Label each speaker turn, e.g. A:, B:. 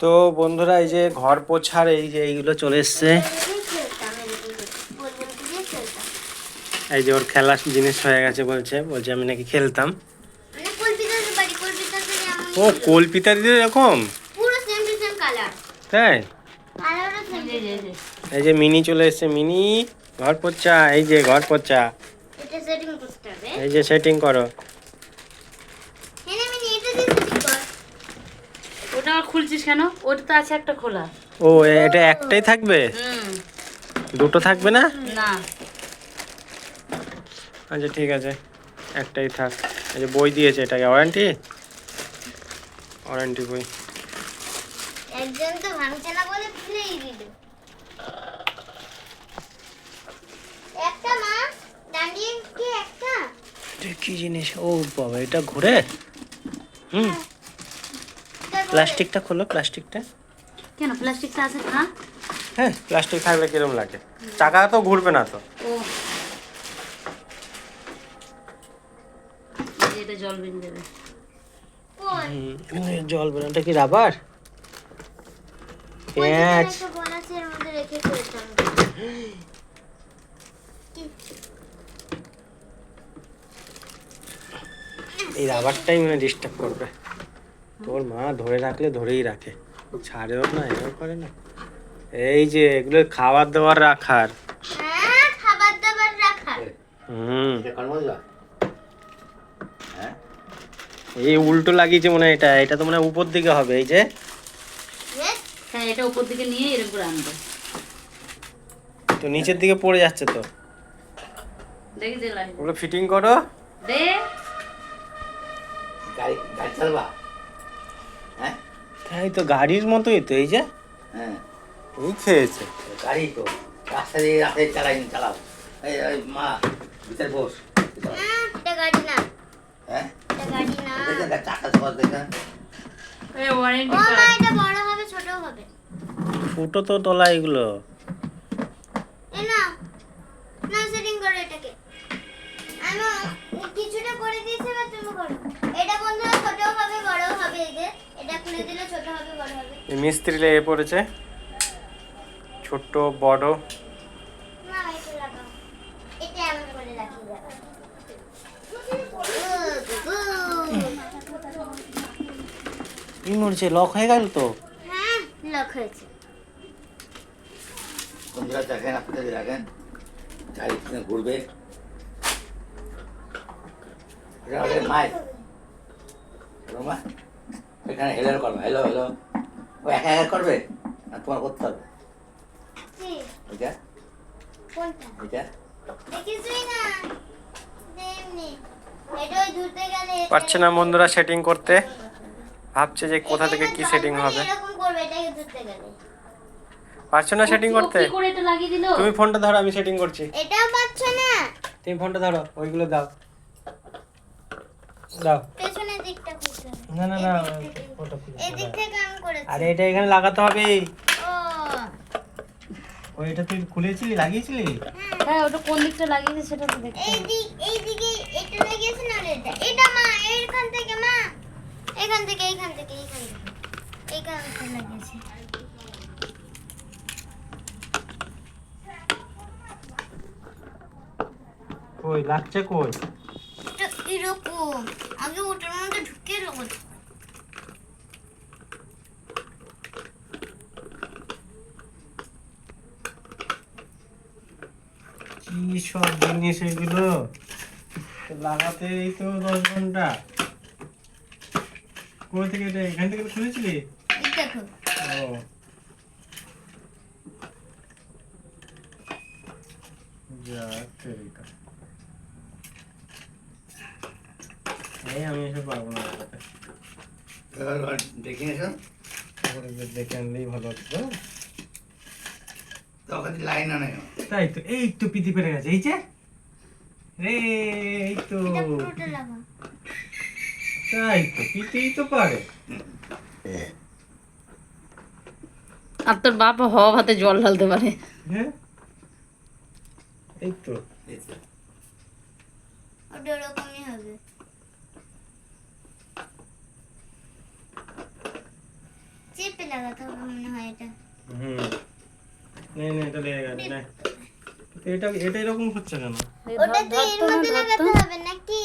A: তো বন্ধুরা এই যে ঘর পোছার এই যে এইগুলো চলে এসছে। এই যে ওর খেলার জিনিস হয়ে গেছে বলছে বলছে আমি নাকি খেলতাম।
B: মানে
A: ও কল্পিতা দিদি এরকম? তাই? এই যে মিনি চলে এসছে মিনি ঘর পোছা এই যে ঘর
B: হবে।
A: এই যে সেটিং করো
B: হ্যাঁ আমি এটা দিয়ে সেটিং কর
C: ওটা আবার খুলছিস কেন? ওটা তো আছে একটা খোলা।
A: ও এটা একটাই থাকবে? দুটো থাকবে না?
C: না।
A: আচ্ছা ঠিক আছে। একটাই থাক। এই যে বই দিয়েছে এটাকে। ওয়ারেন্টি? ওয়ারেন্টি বই।
B: একজন তো ভাঙছে না বলে ফেলেই দিল একটা মা দাঁড়িয়ে কি একটা?
A: কি জিনিস? ও বাবা এটা ঘুরে হুম।
B: করে।
A: প্লাস্টিকটা খোলো প্লাস্টিকটা।
C: কেন? প্লাস্টিকটা আছে হ্যাঁ
A: হ্যাঁ প্লাস্টিক থাকলে কিরম লাগে? চাকা তো ঘুরবে না তো।
C: এটা জল বেরিয়ে দেবে
A: জল বেরোনো কি রাবার?
B: খেলতাম
A: এই রাবারটাই মানে ডিস্টার্ব করবে। তোর মা ধরে রাখলে ধরেই রাখে। ছাড়েও না এও করে না। এই যে এগুলো খাবার দাবার রাখার।
B: হ্যাঁ খাবার দাবার রাখার।
A: হুম।
D: হ্যাঁ?
A: এই উল্টো লাগিয়েছে মনে এটা। এটা তো মনে হয় উপর দিকে হবে এই যে।
C: হ্যাঁ এটা উপর দিকে নিয়ে এরকম করে আনবে।
A: তো নিচের দিকে পড়ে যাচ্ছে তো।
C: দেখি
A: ওগুলো ফিটিং করো।
C: দে।
D: গাড়ি গাড়ি চালবা?
A: তাই তো গাড়ির মতোই তো এই যে।
D: হ্যাঁ।
A: এই খেয়েছে।
D: গাড়ি তো রাস্তা দিয়ে রাস্তায় চালাই চালাও। এই এই মা ভিতরে বস।
B: গাড়ি না।
D: হ্যাঁ?
B: এটা গাড়ি না।
D: চাকা সহজ দেখেন
C: এই ওয়ারেন্টি
B: ও মা এটা বড় হবে ছোট
A: ফুটো তো তোলা এগুলো।
B: এ না না সেটিং করো এটাকে। আমি কিছুটা করে দিয়েছি বা তুমি করো। এটা বন্ধুরা হবে বড় হবে এই যে এটা খুলে দিলে ছোট বড়
A: মিস্ত্রি লেগে পড়েছে। ছোট বড়।
B: না এটা লাগাও। এটা এমন করে রাখি যাবে
A: কি মরছে? লক হয়ে গেল তো?
B: হ্যাঁ লক হয়েছে।
D: বন্ধুরা দেখেন আপনাদের দেখেন চারিদিকে ঘুরবে। এটা আমাদের মায়ের। হ্যালো মা। এখানে হেলো করবে হেলো হেলো ও একা একা করবে। আর তোমার করতে হবে। এটা
A: পারছে না বন্ধুরা সেটিং করতে। ভাবছে যে কোথা থেকে কি সেটিং হবে। পারছ না সেটিং করতে?
C: কি করে এটা লাগিয়ে দিল?
A: তুমি ফোনটা ধরো আমি সেটিং করছি।
B: এটাও পাচ্ছ না?
A: তুমি ফোনটা ধরো ওইগুলো দাও। দাও
B: পেছনের দিকটা খুলতে হবে
A: না না না
B: এদিক
A: ওটা
B: এদিক থেকে আমি করেছি।
A: আরে এটা এখানে লাগাতে হবে।
B: ও।
A: ওই এটা তুই খুলেছিলি লাগিয়েছিলি?
C: হ্যাঁ ওটা কোন দিকটা লাগিয়েছে সেটা তো দেখতে
B: এই
C: হবে।
B: দিক এই দিকে এটা লাগিয়েছে না এটা? এটা মা এইখান থেকে মা। এখান থেকে এইখান থেকে এইখান থেকে। এইখান থেকে লাগিয়েছে।
A: কই লাগছে কই?
B: এটা এরকম আগে ওটার মধ্যে ঢুকিয়ে দেবো
A: কি সব জিনিস এগুলো? লাগাতেই তো দশ ঘণ্টা। কোথা থেকে এটা? এখান থেকে ও। এই আমি এসব পারব না
D: দেখে এসো।
A: দেখে আনলেই ভালো হতো।
D: তখন লাইন আনে।
A: তাই তো এই তো পিতি পেরে গেছে এই যে। রে এই তো। তাই তো পিতেই তো পারে।
C: আর তোর বাপ হওয়া ভাতে জল ঢালতে পারে।
A: হ্যাঁ? এই তো।
B: ওটা ওরকমই হবে। যে লাগাতে হবে মনে হয় এটা।
A: হুম। নে নে এটা লেগে গেছে নে। এটা এটা এরকম হচ্ছে কেন?
B: ওটা তো এর মধ্যে লাগাতে হবে নাকি?